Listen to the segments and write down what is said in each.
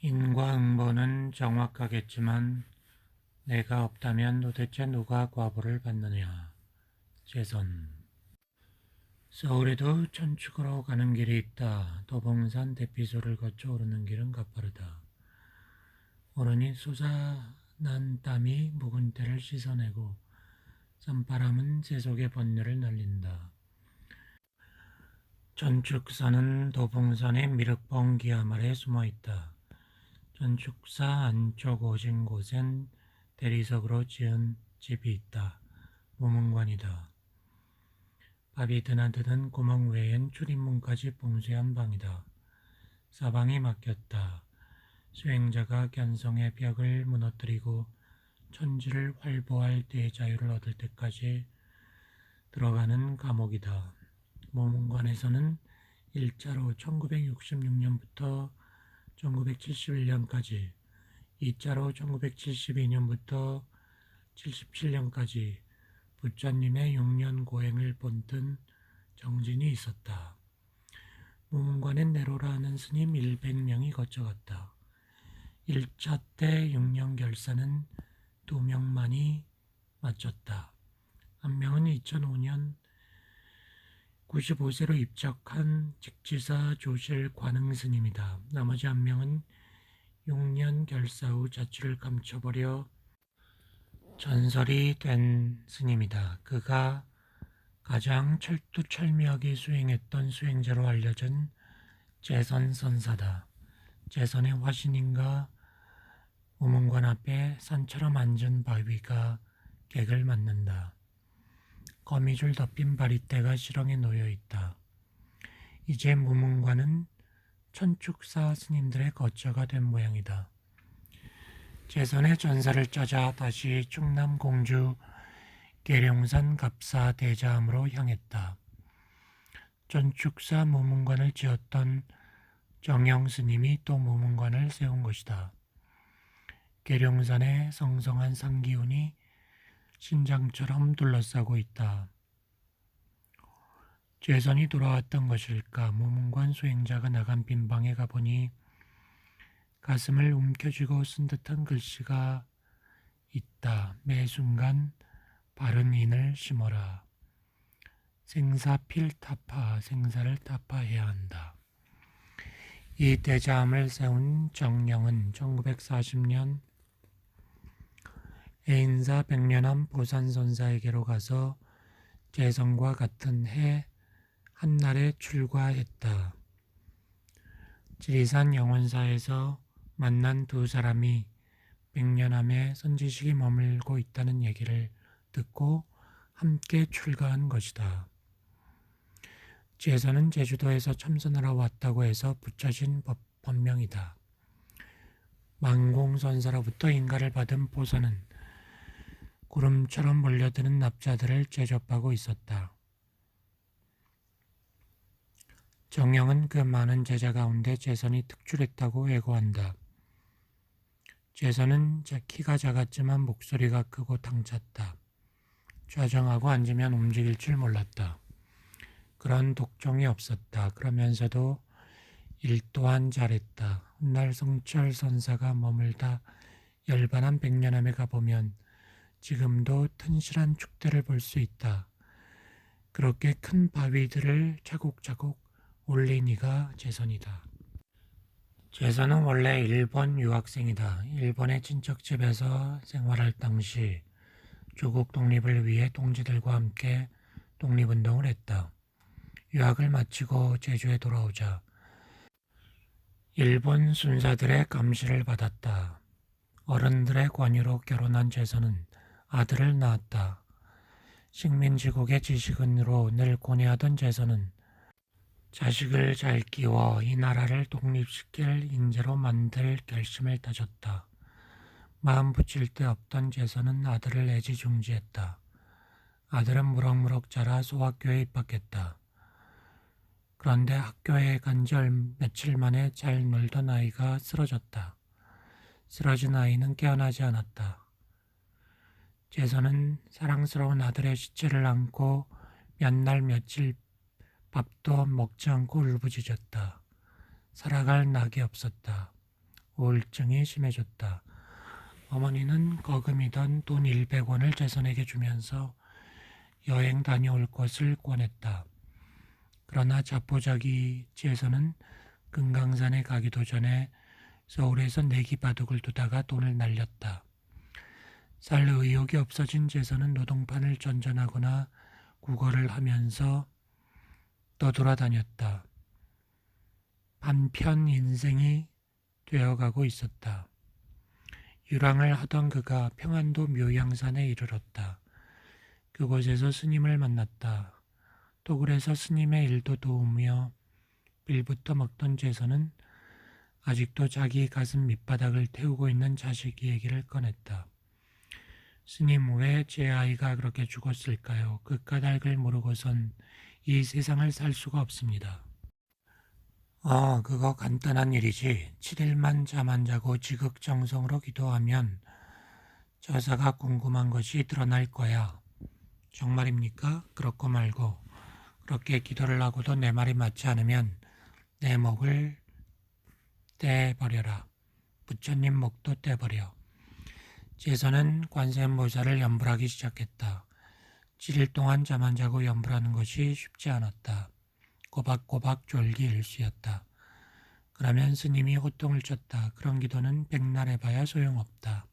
인과응보는 정확하겠지만 내가 없다면 도대체 누가 과보를 받느냐. 재선 서울에도 천축으로 가는 길이 있다. 도봉산 대피소를 거쳐 오르는 길은 가파르다. 오르니 솟아난 땀이 묵은 때를 씻어내고 쌈바람은 세속의 번뇌를 날린다. 전축사는 도봉산의 미륵봉 기암 아래 숨어 있다. 전축사 안쪽 오진 곳엔 대리석으로 지은 집이 있다. 무문관이다. 밥이 드나드는 구멍 외엔 출입문까지 봉쇄한 방이다. 사방이 막혔다. 수행자가 견성의 벽을 무너뜨리고 천지를 활보할 대자유를 얻을 때까지 들어가는 감옥이다. 모문관에서는 일자로 1966년부터 1971년까지, 이자로 1972년부터 77년까지 부처님의 6년 고행을 본뜬 정진이 있었다. 무문관엔 내로라 하는 스님 100명이 거쳐갔다. 1차 때 6년 결사는 2명만이 마쳤다. 한 명은 2005년 95세로 입적한 직지사 조실 관흥 스님이다. 나머지 한 명은 6년 결사 후 자취를 감춰버려 전설이 된 스님이다. 그가 가장 철두철미하게 수행했던 수행자로 알려진 재선 선사다. 재선의 화신인가 우문관 앞에 산처럼 앉은 바위가 객을 맞는다. 거미줄 덮인 바리떼가 실렁에 놓여 있다. 이제 무문관은 천축사 스님들의 거처가 된 모양이다. 재선의 전사를 짜자 다시 충남 공주 계룡산 갑사 대자암으로 향했다. 전축사 무문관을 지었던 정영 스님이 또 무문관을 세운 것이다. 계룡산의 성성한 상기운이 신장처럼 둘러싸고 있다. 재선이 돌아왔던 것일까? 무문관 수행자가 나간 빈방에 가보니 가슴을 움켜쥐고 쓴 듯한 글씨가 있다. 매 순간 바른 인을 심어라. 생사필 타파, 생사를 타파해야 한다. 이 대자함을 세운 정령은 1940년 해인사 백년함 보산선사에게로 가서 재성과 같은 해 한날에 출가했다. 지리산 영원사에서 만난 두 사람이 백년함에 선지식이 머물고 있다는 얘기를 듣고 함께 출가한 것이다. 제서는 제주도에서 참선하러 왔다고 해서 붙여진 법, 법명이다. 망공선사로부터 인가를 받은 보선은 구름처럼 몰려드는 납자들을 제접하고 있었다. 정영은 그 많은 제자 가운데 재선이 특출했다고 애고한다. 재선은 키가 작았지만 목소리가 크고 당찼다. 좌정하고 앉으면 움직일 줄 몰랐다. 그런 독종이 없었다. 그러면서도 일 또한 잘했다. 훗날 성철 선사가 머물다 열반한 백년함에 가보면 지금도 튼실한 축대를 볼 수 있다. 그렇게 큰 바위들을 차곡차곡 올린 이가 재선이다. 재선은 원래 일본 유학생이다. 일본의 친척집에서 생활할 당시 조국 독립을 위해 동지들과 함께 독립운동을 했다. 유학을 마치고 제주에 돌아오자 일본 순사들의 감시를 받았다. 어른들의 권유로 결혼한 재선은 아들을 낳았다. 식민지국의 지식인으로 늘 고뇌하던 재선은 자식을 잘 키워 이 나라를 독립시킬 인재로 만들 결심을 다졌다. 마음 붙일 데 없던 재선은 아들을 애지중지했다. 아들은 무럭무럭 자라 소학교에 입학했다. 그런데 학교에 간 지 며칠 만에 잘 놀던 아이가 쓰러졌다. 쓰러진 아이는 깨어나지 않았다. 재선은 사랑스러운 아들의 시체를 안고 몇 날 며칠 밥도 먹지 않고 울부짖었다. 살아갈 낙이 없었다. 우울증이 심해졌다. 어머니는 거금이던 돈 100원을 재선에게 주면서 여행 다녀올 것을 권했다. 그러나 자포자기 재선은 금강산에 가기도 전에 서울에서 내기 바둑을 두다가 돈을 날렸다. 살 의욕이 없어진 재선은 노동판을 전전하거나 구걸을 하면서 떠돌아다녔다. 반편 인생이 되어가고 있었다. 유랑을 하던 그가 평안도 묘양산에 이르렀다. 그곳에서 스님을 만났다. 또 그래서 스님의 일도 도우며 빌부터 먹던 재선은 아직도 자기 가슴 밑바닥을 태우고 있는 자식 얘기를 꺼냈다. 스님 왜 제 아이가 그렇게 죽었을까요? 그 까닭을 모르고선 이 세상을 살 수가 없습니다. 어, 그거 간단한 일이지. 7일만 잠 안 자고 지극정성으로 기도하면 저사가 궁금한 것이 드러날 거야. 정말입니까? 그렇고 말고 그렇게 기도를 하고도 내 말이 맞지 않으면 내 목을 떼버려라. 부처님 목도 떼버려. 제선은 관세음보살을 연불하기 시작했다. 7일 동안 잠 안 자고 연불하는 것이 쉽지 않았다. 꼬박꼬박 졸기 일쑤였다. 그러면 스님이 호통을 쳤다. 그런 기도는 백날 해봐야 소용없다.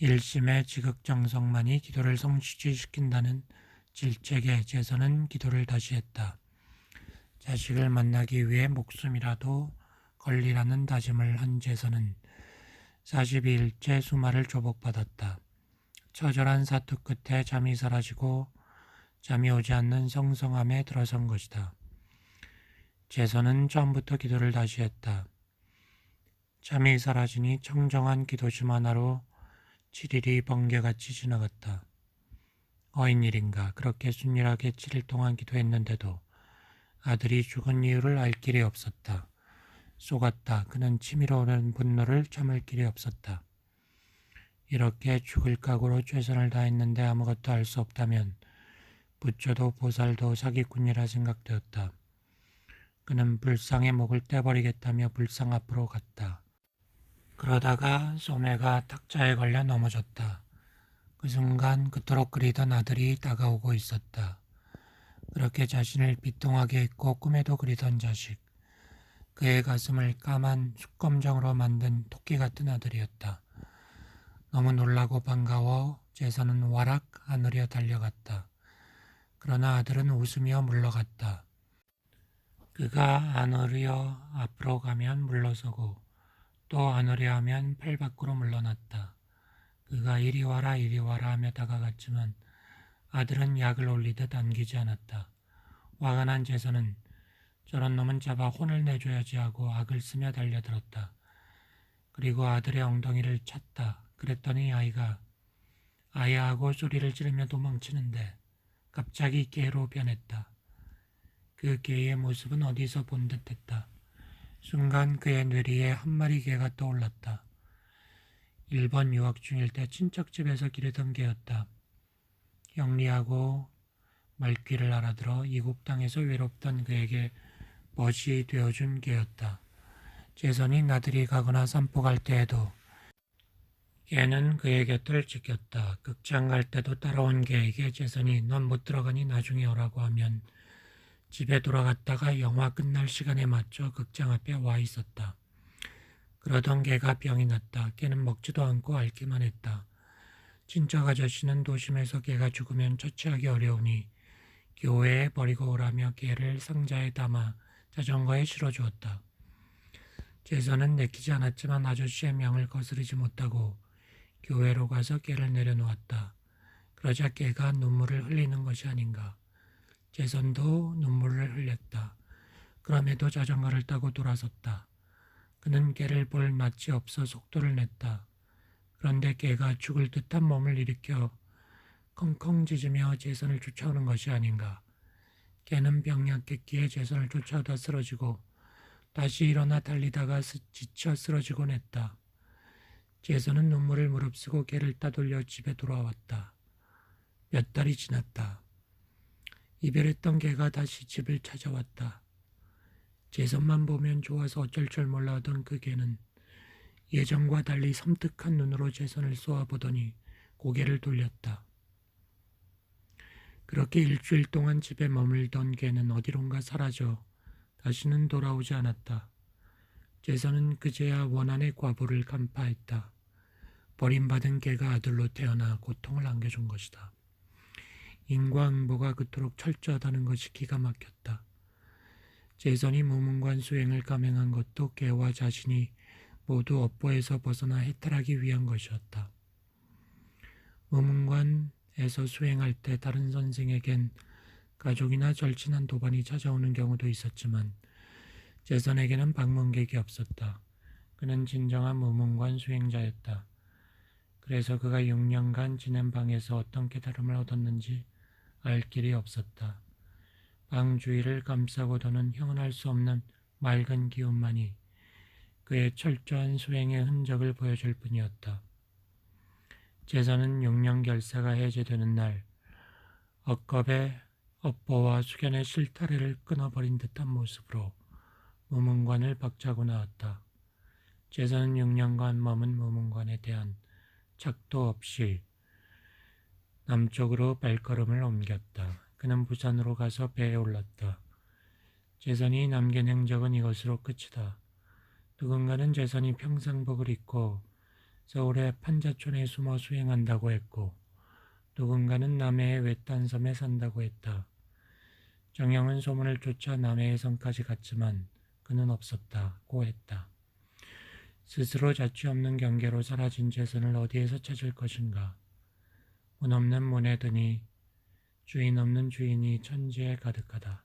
일심의 지극정성만이 기도를 성취시킨다는 질책에 제선은 기도를 다시 했다. 자식을 만나기 위해 목숨이라도 걸리라는 다짐을 한 제선은 42일째 수마를 조복받았다. 처절한 사투 끝에 잠이 사라지고 잠이 오지 않는 성성함에 들어선 것이다. 제선은 처음부터 기도를 다시 했다. 잠이 사라지니 청정한 기도심 하나로 7일이 번개같이 지나갔다. 어인일인가 그렇게 순일하게 7일 동안 기도했는데도 아들이 죽은 이유를 알 길이 없었다. 쏘갔다. 그는 치밀어 오는 분노를 참을 길이 없었다. 이렇게 죽을 각오로 최선을 다했는데 아무것도 알 수 없다면 부처도 보살도 사기꾼이라 생각되었다. 그는 불상의 목을 떼버리겠다며 불상 앞으로 갔다. 그러다가 소매가 탁자에 걸려 넘어졌다. 그 순간 그토록 그리던 아들이 다가오고 있었다. 그렇게 자신을 비통하게 했고 꿈에도 그리던 자식. 그의 가슴을 까만 숙검정으로 만든 토끼 같은 아들이었다. 너무 놀라고 반가워 제선은 와락 하늘려 달려갔다. 그러나 아들은 웃으며 물러갔다. 그가 안으려 앞으로 가면 물러서고 또 안으려 하면 팔 밖으로 물러났다. 그가 이리 와라 이리 와라 하며 다가갔지만 아들은 약을 올리듯 안기지 않았다. 화가 난 제선은 저런 놈은 잡아 혼을 내줘야지 하고 악을 쓰며 달려들었다. 그리고 아들의 엉덩이를 찼다. 그랬더니 아이가 아야 하고 소리를 지르며 도망치는데 갑자기 개로 변했다. 그 개의 모습은 어디서 본 듯했다. 순간 그의 뇌리에 한 마리 개가 떠올랐다. 일본 유학 중일 때 친척집에서 기르던 개였다. 영리하고 말귀를 알아들어 이국 땅에서 외롭던 그에게 멋이 되어준 개였다. 재선이 나들이 가거나 산보 갈 때에도 개는 그의 곁을 지켰다. 극장 갈 때도 따라온 개에게 재선이 넌 못 들어가니 나중에 오라고 하면 집에 돌아갔다가 영화 끝날 시간에 맞춰 극장 앞에 와 있었다. 그러던 개가 병이 났다. 개는 먹지도 않고 앓기만 했다. 친척 아저씨는 도심에서 개가 죽으면 처치하기 어려우니 교회에 버리고 오라며 개를 상자에 담아 자전거에 실어주었다. 제선은 내키지 않았지만 아저씨의 명을 거스르지 못하고 교회로 가서 개를 내려놓았다. 그러자 개가 눈물을 흘리는 것이 아닌가. 제선도 눈물을 흘렸다. 그럼에도 자전거를 타고 돌아섰다. 그는 개를 볼 낯이 없어 속도를 냈다. 그런데 개가 죽을 듯한 몸을 일으켜 컹컹 짖으며 제선을 쫓아오는 것이 아닌가. 개는 병약했기에 제선을 쫓아오다 쓰러지고 다시 일어나 달리다가 지쳐 쓰러지곤 했다. 제선은 눈물을 무릅쓰고 개를 따돌려 집에 돌아왔다. 몇 달이 지났다. 이별했던 개가 다시 집을 찾아왔다. 제선만 보면 좋아서 어쩔 줄 몰라 하던 그 개는 예전과 달리 섬뜩한 눈으로 재선을 쏘아보더니 고개를 돌렸다. 그렇게 일주일 동안 집에 머물던 개는 어디론가 사라져 다시는 돌아오지 않았다. 재선은 그제야 원한의 과보를 간파했다. 버림받은 개가 아들로 태어나 고통을 안겨준 것이다. 인과응보가 그토록 철저하다는 것이 기가 막혔다. 재선이 무문관 수행을 감행한 것도 개와 자신이 모두 업보에서 벗어나 해탈하기 위한 것이었다. 무문관 에서 수행할 때 다른 선생에겐 가족이나 절친한 도반이 찾아오는 경우도 있었지만 재선에게는 방문객이 없었다. 그는 진정한 무문관 수행자였다. 그래서 그가 6년간 지낸 방에서 어떤 깨달음을 얻었는지 알 길이 없었다. 방 주위를 감싸고 도는 형언할 수 없는 맑은 기운만이 그의 철저한 수행의 흔적을 보여줄 뿐이었다. 제사는 6년 결사가 해제되는 날 억겁의 업보와 수견의 실타래를 끊어버린 듯한 모습으로 무문관을 박차고 나왔다. 제사는 6년간 머문 무문관에 대한 착도 없이 남쪽으로 발걸음을 옮겼다. 그는 부산으로 가서 배에 올랐다. 재선이 남긴 행적은 이것으로 끝이다. 누군가는 재선이 평상복을 입고 서울의 판자촌에 숨어 수행한다고 했고 누군가는 남해의 외딴 섬에 산다고 했다. 정영은 소문을 쫓아 남해의 섬까지 갔지만 그는 없었다고 했다. 스스로 자취 없는 경계로 사라진 재선을 어디에서 찾을 것인가? 문 없는 문에 드니 주인 없는 주인이 천지에 가득하다.